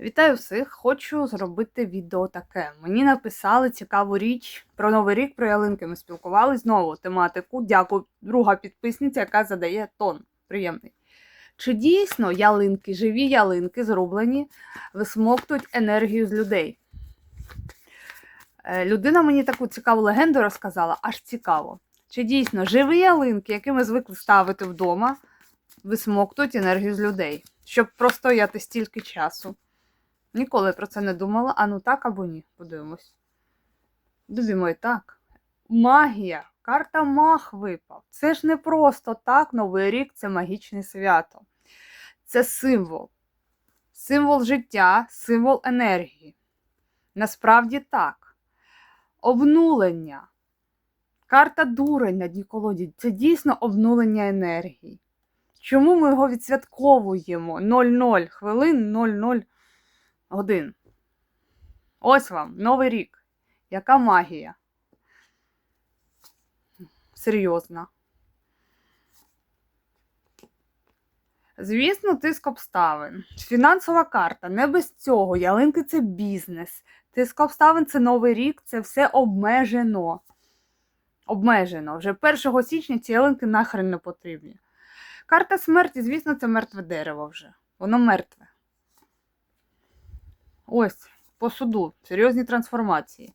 Вітаю всіх! Хочу зробити відео таке. Мені написали цікаву річ про новий рік, про ялинки. Ми спілкувалися знову тематику. Дякую, друга підписниця, яка задає тон. Приємний. Чи дійсно ялинки, живі ялинки зроблені, висмоктують енергію з людей? Е, Людина мені таку цікаву легенду розказала, аж цікаво. Чи дійсно живі ялинки, які ми звикли ставити вдома, висмоктують енергію з людей, щоб простояти стільки часу? Ніколи про це не думала, а ну так або ні. Подивимось. Думаю, так. Магія. Карта мах випав. Це ж не просто так, Новий рік це магічне свято. Це символ. Символ життя, символ енергії. Насправді так. Обнулення. Карта дурень на дні колоді це дійсно обнулення енергії. Чому ми його відсвятковуємо? 00 хвилин 00 годин. Ось вам новий рік. Яка магія? Серйозна. Звісно, тиск обставин. Фінансова карта. Не без цього. Ялинки це бізнес. Тиск обставин це новий рік, це все обмежено. Обмежено. Вже 1 січня ці ялинки нахрен не потрібні. Карта смерті, звісно, це мертве дерево вже. Воно мертве. Ось, по суду, серйозні трансформації.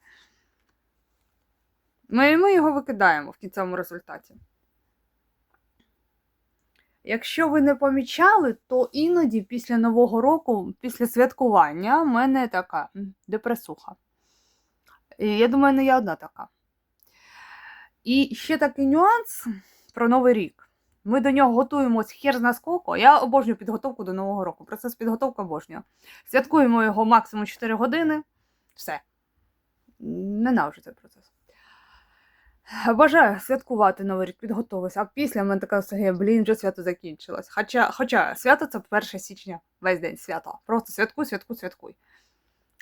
Ми, ми його викидаємо в кінцевому результаті. Якщо ви не помічали, то іноді після Нового року, після святкування, в мене така депресуха. І я думаю, не я одна така. І ще такий нюанс про Новий рік. Ми до нього готуємось хер зна скільки. Я обожнюю підготовку до Нового року. Процес підготовки обожнюю. Святкуємо його максимум 4 години. Все. Ненавиджу цей процес. Бажаю святкувати Новий рік, підготуватися. А після в мене така стає, блін, вже свято закінчилось. Хоча, хоча свято це 1 січня, весь день свято. Просто святкуй, святкуй, святкуй.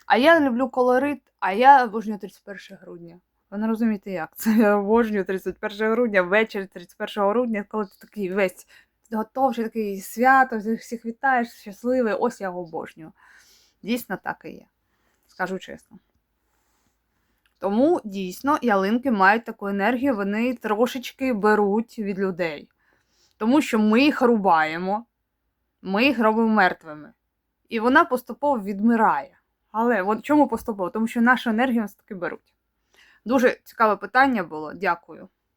А я люблю колорит, а я обожнюю 31 грудня. Ви не розумієте, як це. Я обожнюю 31 грудня, ввечері 31 грудня, коли ти такий весь готовий, такий свято, всіх вітаєш, щасливий. Ось я його обожнюю. Дійсно так і є. Скажу чесно. Тому дійсно ялинки мають таку енергію, вони трошечки беруть від людей. Тому що ми їх рубаємо, ми їх робимо мертвими. І вона поступово відмирає. Але от чому поступово? Тому що нашу енергію все таки беруть. Дуже цікаве питання було. Дякую.